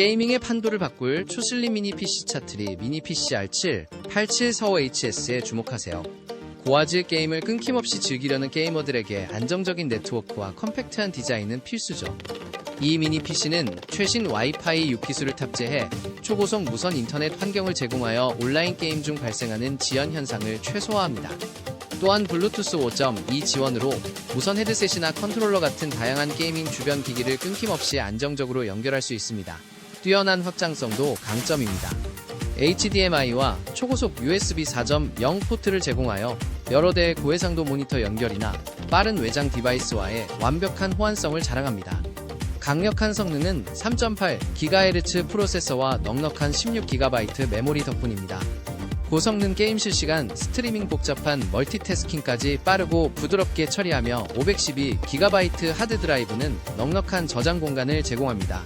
게이밍의 판도를 바꿀 추슬림 미니 PC 차트리 미니 PC R7 8745HS에 주목하세요. 고화질 게임을 끊김없이 즐기려는 게이머들에게 안정적인 네트워크와 컴팩트한 디자인은 필수죠. 이 미니 PC는 최신 와이파이 6 기술을 탑재해 초고속 무선 인터넷 환경을 제공하여 온라인 게임 중 발생하는 지연 현상을 최소화합니다. 또한 블루투스 5.2 지원으로 무선 헤드셋이나 컨트롤러 같은 다양한 게이밍 주변 기기를 끊김없이 안정적으로 연결할 수 있습니다. 뛰어난 확장성도 강점입니다. HDMI와 초고속 USB 4.0 포트를 제공하여 여러 대의 고해상도 모니터 연결이나 빠른 외장 디바이스와의 완벽한 호환성을 자랑합니다. 강력한 성능은 3.8GHz 프로세서와 넉넉한 16GB 메모리 덕분입니다. 고성능 게임 실시간 스트리밍 복잡한 멀티태스킹까지 빠르고 부드럽게 처리하며 512GB 하드 드라이브는 넉넉한 저장 공간을 제공합니다.